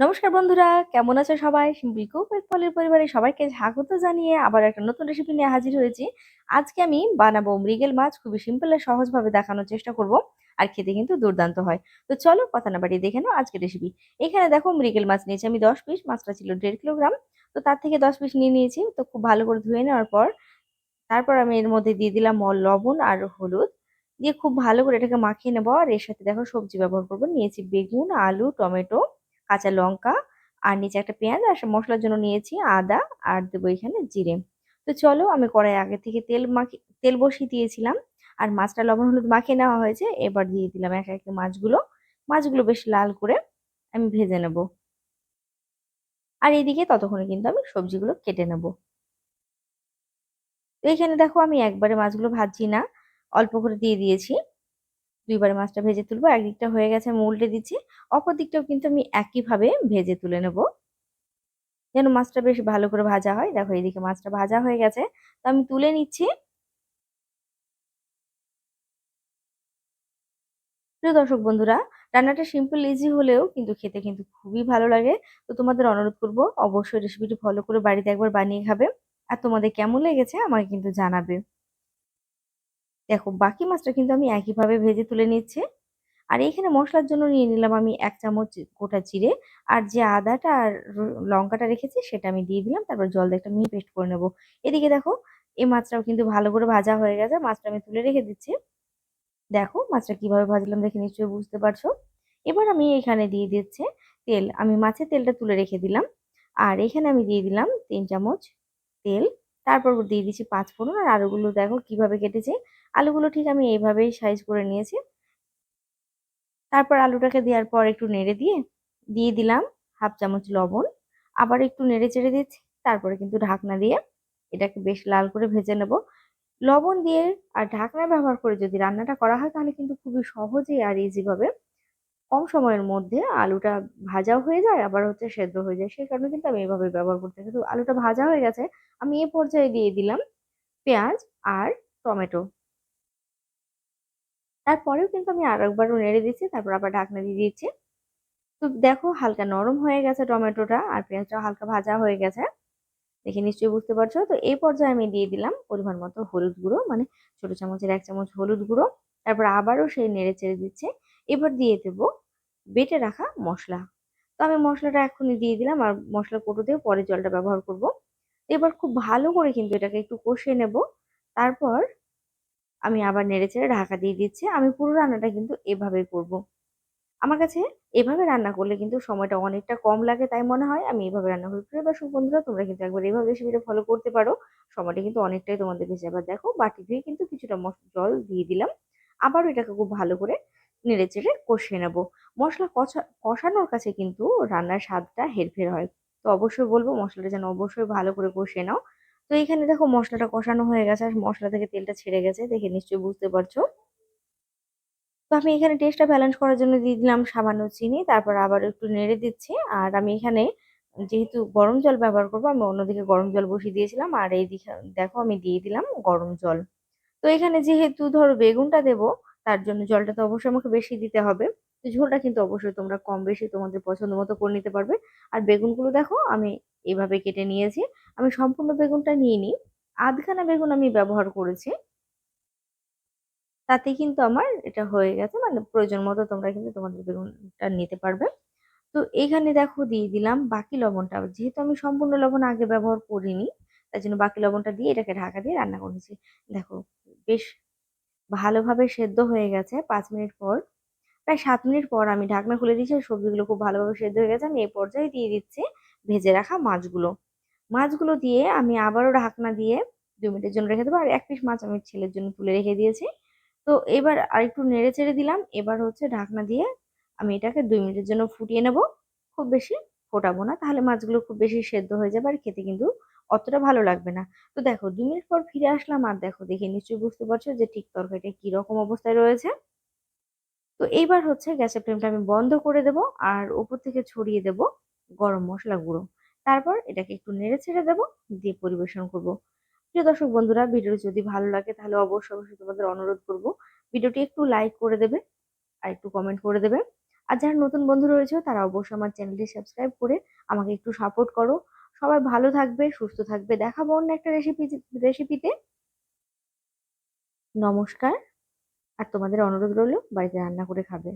নমস্কার বন্ধুরা, কেমন আছে সবাই? কুক উইথ পরিবারে সবাইকে স্বাগত জানিয়ে আবার একটা নতুন রেসিপি নিয়ে হাজির হয়েছি। আজকে আমি বানাবো মৃগেল মাছ, খুবই সিম্পল আর সহজভাবে দেখানোর চেষ্টা করব আর খেতে কিন্তু দুর্দান্ত হয়। তো চলো কথা না বাড়িয়ে দেখে নাও আজকে রেসিপি এখানে দেখো মৃগেল মাছ নিয়েছি আমি দশ পিস মাছটা ছিল দেড় কিলোগ্রাম তো তার থেকে দশ পিস নিয়ে নিয়েছি, তো খুব ভালো করে ধুয়ে নেওয়ার পর তারপর আমি এর মধ্যে দিয়ে দিলাম লবণ আর হলুদ। দিয়ে খুব ভালো করে এটাকে মাখিয়ে নেব আর এর সাথে দেখো সবজি ব্যবহার করব। নিয়েছি বেগুন, আলু, টমেটো কাঁচা লঙ্কা আর নিচে একটা পেঁয়াজ আর মশলার জন্য নিয়েছি আদা আর দেবো এখানে জিরে। তো চলো আমি কড়াই আগে থেকে তেল মাখি, তেল বসিয়ে দিয়েছিলাম আর মাছটা লবণ হলুদ মাখিয়ে নেওয়া হয়েছে। এবার দিয়ে দিলাম এক এক মাছগুলো। মাছগুলো বেশ লাল করে আমি ভেজে নেব। আর এইদিকে ততক্ষণে কিন্তু আমি সবজিগুলো কেটে নেব। তো এখানে দেখো আমি একবারে মাছগুলো ভাজছি না, অল্প করে দিয়ে দিয়েছি। দুইবারে মাছটা ভেজে তুলবো, একদিকটা হয়ে গেছে আমি দিচ্ছি অপর দিকটাও কিন্তু আমি একইভাবে ভেজে তুলে নেব। যেন মাছটা বেশ ভালো করে ভাজা হয়। দেখো এইদিকে মাছটা ভাজা হয়ে গেছে, তো আমি তুলে নিচ্ছি। প্রিয় দর্শক বন্ধুরা, রান্নাটা সিম্পল ইজি হলেও কিন্তু খেতে কিন্তু খুবই ভালো লাগে। তো তোমাদের অনুরোধ করব, অবশ্যই রেসিপিটি ফলো করে বাড়িতে একবার বানিয়ে খাবে। আর তোমাদের কেমন লেগেছে আমাকে কিন্তু জানাবে। দেখো, বাকি মাছটা কিন্তু আমি একইভাবে ভেজে তুলে নিচ্ছে। আর এখানে মশলার জন্য নিয়ে নিলাম আমি এক চামচ গোটা জিরে। আর যে আদাটা আর লঙ্কাটা রেখেছি সেটা আমি দিয়ে দিলাম, তারপর জল দিয়ে একটা মিহি পেস্ট করে নেব। এদিকে দেখো এই মাছটাও কিন্তু ভালো করে ভাজা হয়ে গেছে, মাছটা আমি তুলে রেখে দিচ্ছি। দেখো, মাছটা কীভাবে ভাজলাম দেখে নিশ্চয়ই বুঝতে পারছ? এবার আমি এখানে দিয়ে দিচ্ছে তেল। আমি মাছের তেলটা তুলে রেখে দিলাম। আর এখানে আমি দিয়ে দিলাম তিন চামচ তেল। তারপর দিয়ে দিচ্ছি পাঁচ ফোড়ন। আর আলুগুলো দেখো কীভাবে কেটেছে। আলুগুলো ঠিক আমি এইভাবেই সাইজ করে নিয়েছি। তারপর আলুটাকে দেওয়ার পর একটু নেড়ে দিয়ে দিয়ে দিলাম হাফ চামচ লবণ। আবার একটু নেড়ে চেড়ে দিচ্ছি, তারপরে কিন্তু ঢাকনা দিয়ে এটাকে বেশ লাল করে ভেজে নেব। লবণ দিয়ে আর ঢাকনা ব্যবহার করে যদি রান্নাটা করা হয়, তাহলে কিন্তু খুবই সহজেই আর ইজিভাবে কম সময়ের মধ্যে আলুটা ভাজাও হয়ে যায়, আবার হচ্ছে সেদ্ধ হয়ে যায়। সেই কারণে কিন্তু আমি এভাবে ব্যবহার করতে কিন্তু আলুটা ভাজা হয়ে গেছে, আমি এ পর্যায়ে দিয়ে দিলাম পেঁয়াজ আর টমেটো। তারপরেও কিন্তু আমি আর একবারও নেড়ে দিচ্ছি, তারপর আবার ঢাকনা দিয়ে দিচ্ছি। তো দেখো হালকা নরম হয়ে গেছে টমেটোটা, আর পেঁয়াজটাও হালকা ভাজা হয়ে গেছে। দেখে নিশ্চয়ই বুঝতে পারছ? তো এই পর্যায়ে আমি দিয়ে দিলাম পরিমাণ মতো হলুদ গুঁড়ো মানে ছোট চামচের এক চামচ হলুদ গুঁড়ো। তারপর আবারও সেই নেড়ে চেড়ে দিচ্ছে। এবার দিয়ে দেব বেটে রাখা মশলা। তো আমি মশলাটা এখনই দিয়ে দিলাম, আর মশলা দিয়ে পরে জলটা ব্যবহার করব। এবার খুব ভালো করে কিন্তু এটাকে একটু কষিয়ে নেব। তারপর আমি আবার নেড়ে চেড়ে ঢাকা দিয়ে দিচ্ছি। আমি পুরো রান্নাটা কিন্তু এভাবেই করব। আমার কাছে এভাবে রান্না করলে কিন্তু সময়টা অনেকটা কম লাগে তাই মনে হয়। আমি এভাবে রান্না করি। প্রিয় দর্শক বন্ধুরা, তোমরা কিন্তু একবার এভাবে রেসিপিটা ফলো করতে পারো। সময়টা কিন্তু অনেকটাই তোমাদের বেঁচে আবার দেখো, বাটি ধুয়ে কিন্তু কিছুটা জল দিয়ে দিলাম। আবারও এটাকে খুব ভালো করে নেড়ে চেড়ে কষিয়ে নেব। মশলা কষা কষানোর কাছে কিন্তু রান্নার স্বাদটা হেরফের হয়। তো অবশ্যই বলব, মশলাটা যেন অবশ্যই ভালো করে কষিয়ে নাও। তো এখানে দেখো মশলাটা কষানো হয়ে গেছে আর মশলা থেকে তেলটা ছেড়ে গেছে, দেখে নিশ্চয়ই বুঝতে পারছ। তো আমি এখানে টেস্টটা ব্যালেন্স করার জন্য দিয়ে দিলাম সামান্য চিনি, তারপর আবার একটু নেড়ে দিচ্ছি। আর আমি এখানে যেহেতু গরম জল ব্যবহার করব, আমি অন্যদিকে গরম জল বসিয়ে দিয়েছিলাম। আর এই দিকে দেখো আমি দিয়ে দিলাম গরম জল। তো এখানে যেহেতু ধরো বেগুনটা দেবো, তার জন্য জলটা তো অবশ্যই আমাকে বেশি দিতে হবে। তো ঝোলটা কিন্তু অবশ্যই তোমরা কম বেশি তোমাদের পছন্দ মতো করে নিতে পারবে। আর বেগুনগুলো দেখো আমি এভাবে কেটে নিয়েছি। আমি সম্পূর্ণ বেগুনটা নিয়ে নিই। আধখানা বেগুন আমি ব্যবহার করেছি। তাতে কিন্তু আমার এটা হয়ে গেছে। মানে প্রয়োজন মতো তোমরা কিন্তু তোমাদের বেগুনটা নিতে পারবে। তো এখানে দেখো দিয়ে দিলাম বাকি লবণটা। যেহেতু আমি সম্পূর্ণ লবণ আগে ব্যবহার করিনি তাই জন্য বাকি লবণটা দিয়ে এটাকে ঢাকা দিয়ে রান্না করেছি দেখো, বেশ ভালোভাবে সেদ্ধ হয়ে গেছে পাঁচ মিনিট পর। প্রায় সাত মিনিট পর আমি ঢাকনা খুলে দিয়েছি। সবজিগুলো খুব ভালোভাবে সেদ্ধ হয়ে গেছে। আমি এই পর্যায়ে দিয়ে দিচ্ছি ভেজে রাখা মাছগুলো। মাছগুলো দিয়ে আমি আবারও ঢাকনা দিয়ে দু মিনিটের জন্য রেখে দেবো। আর এক পিস মাছ আমি ছেলের জন্য তুলে রেখে দিয়েছি। তো এবার আর একটু নেড়ে চেড়ে দিলাম। এবার হচ্ছে ঢাকনা দিয়ে আমি এটাকে দুই মিনিটের জন্য ফুটিয়ে নেব। খুব বেশি ফোটাবো না। তাহলে মাছগুলো খুব বেশি সেদ্ধ হয়ে যাবে আর খেতে কিন্তু অতটা ভালো লাগবে না। তো দেখো দু মিনিট পর ফিরে আসলাম। আর দেখো, দেখে নিশ্চয়ই বুঝতে পারছ যে ঠিক তরকারিটা কীরকম অবস্থায় রয়েছে। তো এইবার হচ্ছে গ্যাসের ফ্লেমটা আমি বন্ধ করে দেব। আর ওপর থেকে ছড়িয়ে দেব। গরম মশলা গুঁড়ো। তারপর এটাকে একটু নেড়ে ছেড়ে দেবো, দিয়ে পরিবেশন করব। প্রিয় দর্শক বন্ধুরা, ভিডিওটি যদি ভালো লাগে তাহলে অবশ্যই অবশ্যই তোমাদের অনুরোধ করব, ভিডিওটি একটু লাইক করে দেবে আর একটু কমেন্ট করে দেবে। আর যারা নতুন বন্ধু রয়েছে তারা অবশ্যই আমার চ্যানেলটি সাবস্ক্রাইব করে আমাকে একটু সাপোর্ট করো। সবাই ভালো থাকবে, সুস্থ থাকবে। দেখাবো অন্য একটা রেসিপি রেসিপিতে নমস্কার। আর তোমাদের অনুরোধ রইল বাড়িতে রান্না করে খাবে।